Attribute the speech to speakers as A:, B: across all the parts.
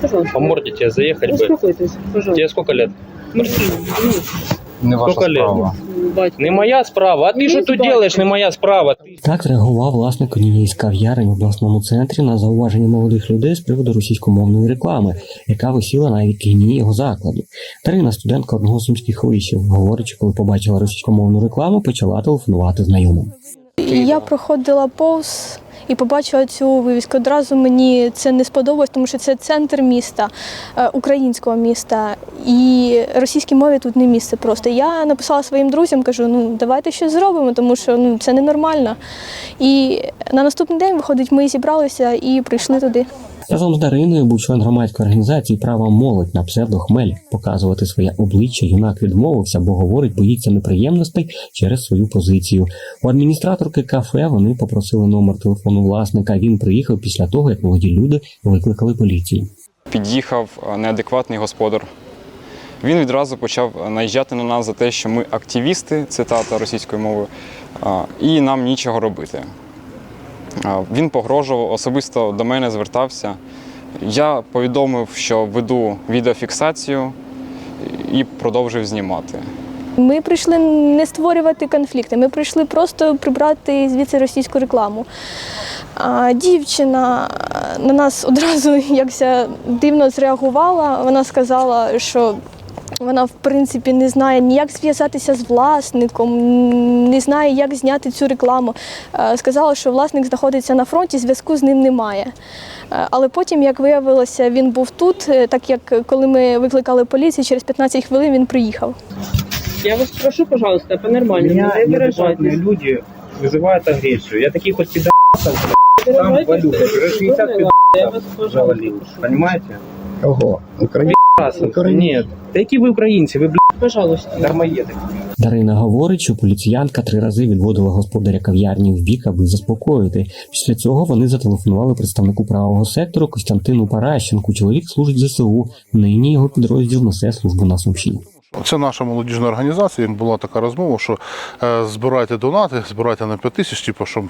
A: Пожалуйста.
B: По морде тебе заехать бы.
A: Успокойтесь, пожалуйста.
B: Тебе сколько лет?
A: Мужчина, ну,
C: Не ваша
B: Сколько лет?
C: справа.
A: батько.
B: Не моя справа. А ты
A: Ну,
B: что тут
A: батя.
B: делаешь? Не моя справа. Ты
D: Так реагував власник однієї з кав'ярень в обласному центрі на зауваження молодих людей з приводу російськомовної реклами, яка висіла на вікні його закладу. Дарина, студентка одного з сумських вишів, говорить, що коли побачила російськомовну рекламу, почала телефонувати знайомим.
E: І Я проходила повз і побачила цю вивіску. Одразу мені це не сподобалось, тому що це центр міста, е, українського міста, і російській мові тут не місце просто. Я написала своїм друзям, кажу, ну давайте щось зробимо, тому що ну це ненормально. І на наступний день, виходить, ми зібралися і прийшли туди.
D: Разом з Дариною був член громадської організації Права молодь на псевдо Хмель. Показувати своє обличчя юнак відмовився, бо говорить, боїться неприємностей через свою позицію. У адміністраторки кафе вони попросили номер телефону власника. Він приїхав після того, як молоді люди викликали поліцію.
C: Під'їхав е, неадекватний господар. Він відразу почав наїжджати на нас за те, що ми активісти, цитата російською мовою, і нам нічого робити. Він погрожував, особисто до мене звертався. Я повідомив, що веду відеофіксацію і продовжив знімати.
E: Ми прийшли не створювати конфлікти, ми прийшли просто прибрати звідси російську рекламу. А дівчина на нас одразу якся дивно зреагувала. Вона сказала, що вона в принципі не знає ніяк зв'язатися з власником, не знає, як зняти цю рекламу. Е, Сказала, що власник знаходиться на фронті, зв'язку з ним немає. Е, Але потім, як виявилося, він був тут, е, так як коли ми викликали поліцію, через 15 хвилин він приїхав.
A: Я вас прошу, пожалуйста, по-нормальному,
F: Меня
A: не
F: неадекватные
A: выражайтесь.
F: люди вызывают агрессию. Я таких вот пидорасов сам валю. Уже 60
A: Я вас,
F: пидорасов
A: пожалуйста,
F: завалил.
A: прошу.
F: Понимаете?
G: Ого, Україна.
F: Нет. Да які ви українці, ви, блядь,
A: Пожалуйста.
F: дармоєди.
D: Дарина говорить, що поліціянка три рази відводила господаря кав'ярні в бік, аби заспокоїти. Після цього вони зателефонували представнику правого сектору Костянтину Паращенку. Чоловік служить ЗСУ. Нині його підрозділ несе службу на Сумщині.
H: Це наша молодіжна організація. Була така розмова, що е, збирайте донати, збирайте на 5 тисяч, типу, щоб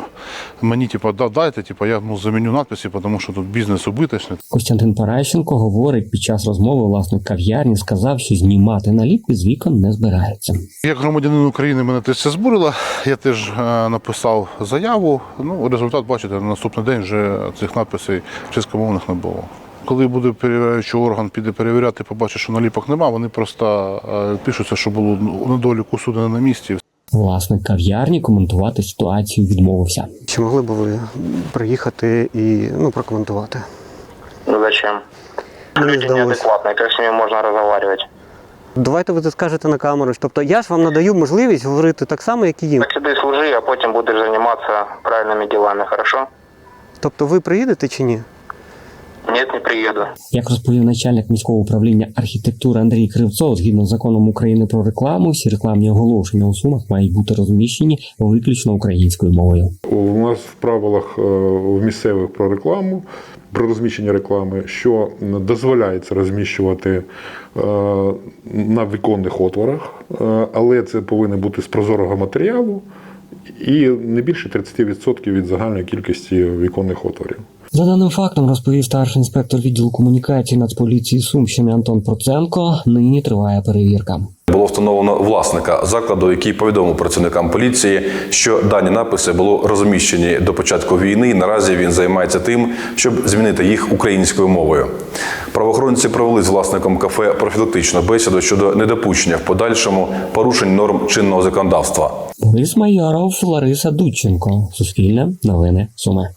H: мені типу, да- дайте, типу, я ну, заміню надписи, тому що тут бізнес убиточний.
D: Костянтин Паращенко говорить, під час розмови власник кав'ярні сказав, що знімати наліпки з вікон не збирається.
H: Як громадянин України мене теж це збурило. Я теж е, написав заяву. Ну, результат, бачите, на наступний день вже цих надписів чеськомовних не було. Коли буде перевіряючий орган, піде перевіряти, побачить, що наліпок нема, вони просто е, пишуться, що було недоліку суду на місці.
D: Власник кав'ярні коментувати ситуацію відмовився.
I: Чи могли б ви приїхати і ну, прокоментувати?
J: Ну зачем? Люди неадекватные, как с ними можно разговаривать?
I: Давайте ви це скажете на камеру. Тобто я ж вам надаю можливість говорити так само, як і їм.
J: Так сиди служи, а потім будеш займатися правильними ділами, хорошо?
I: Тобто ви приїдете чи ні?
J: Нет, не приеду.
D: Як розповів начальник міського управління архітектури Андрій Кривцов, згідно з законом України про рекламу, всі рекламні оголошення у сумах мають бути розміщені виключно українською мовою.
K: У нас в правилах е, в місцевих про рекламу, про розміщення реклами, що дозволяється розміщувати е, на віконних отворах, е, але це повинно бути з прозорого матеріалу і не більше 30% від загальної кількості віконних отворів.
D: За даним фактом розповів старший інспектор відділу комунікації Нацполіції Сумщини Антон Проценко. Нині триває перевірка.
L: Було встановлено власника закладу, який повідомив працівникам поліції, що дані написи були розміщені до початку війни. і Наразі він займається тим, щоб змінити їх українською мовою. Правоохоронці провели з власником кафе профілактичну бесіду щодо недопущення в подальшому порушень норм чинного законодавства.
D: Борис Майоров, Лариса Дудченко. Суспільне новини Суми.